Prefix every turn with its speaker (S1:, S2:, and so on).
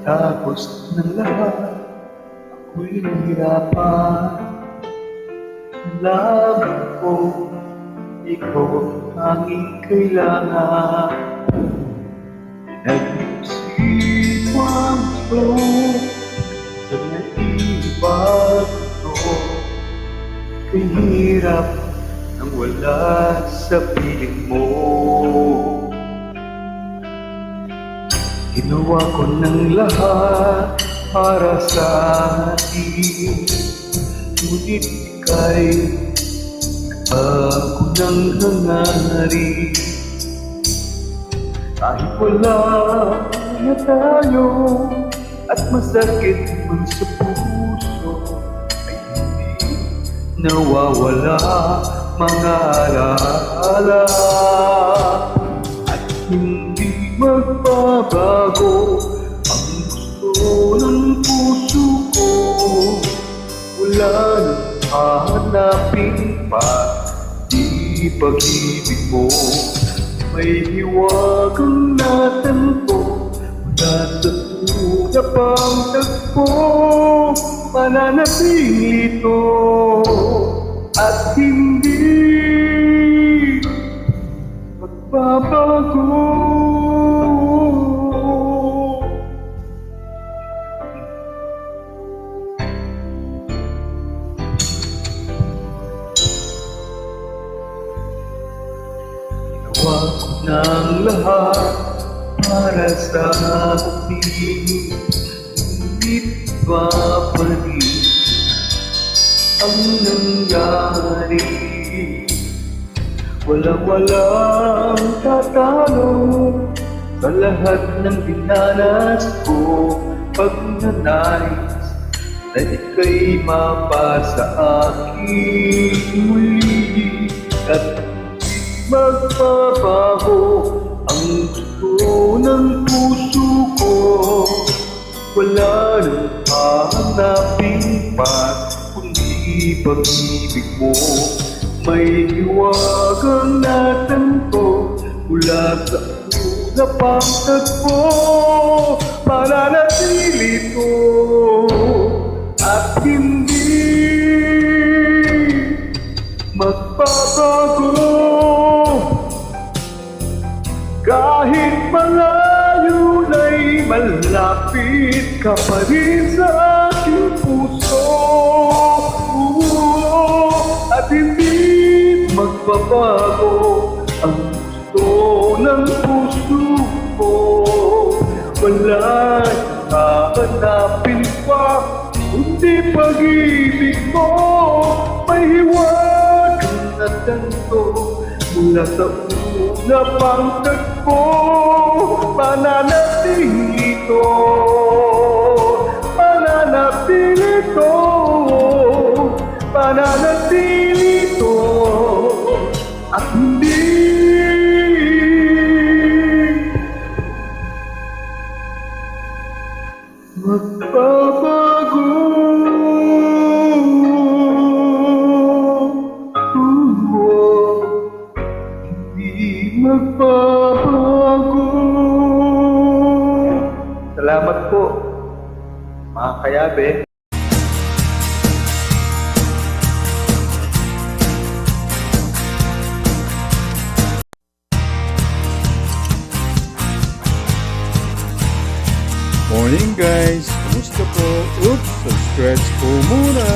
S1: ng lahat Ako'y nahihirapan Laban ko Ikaw ang tanging kailangan Pinag-isipan ko Sa naiibag ko. Kay hirap nang wala sa piling mo Ginawa ko ng lahat para sa atin Ngunit ika'y ako ng hangarin Kahit wala na tayo At masakit man sa puso Ay hindi nawawala mga alaala. At hindi magbabago Ang gusto ng puso ko. Wala nang hahanapin pa Di pag-ibig mo. May hiwagang natanto Mula sa una pang tagpo. Mananatili ito At hindi magbabago ng lahat para sa atin Ngunit ba pa rin ang nangyari. Walang-walang tatalo Sa lahat ng dinanas ko. Pag nanais na ika'y mapasa akin muli At di magbabago Ang gusto ng puso ko. Wala nang hahanapin pa Kundi pag-ibig mo. May hiwagang natanto Mula sa una pang tagpo. Mananatili ito At hindi kahit malayo na'y malapit ka pa rin sa aking puso. At hindi magbabago ang gusto ng puso ko. Wala hahanapin pa kundi pag-ibig mo. May hiwagang na tanto mula sa una pang tagpo Mananatili ito Mananatili ito Mananatili ito At hindi Magbabago Hindi magbabago Salamat po mga kayabe
S2: Morning guys! Kumusta po? Oops! Subscribe po muna!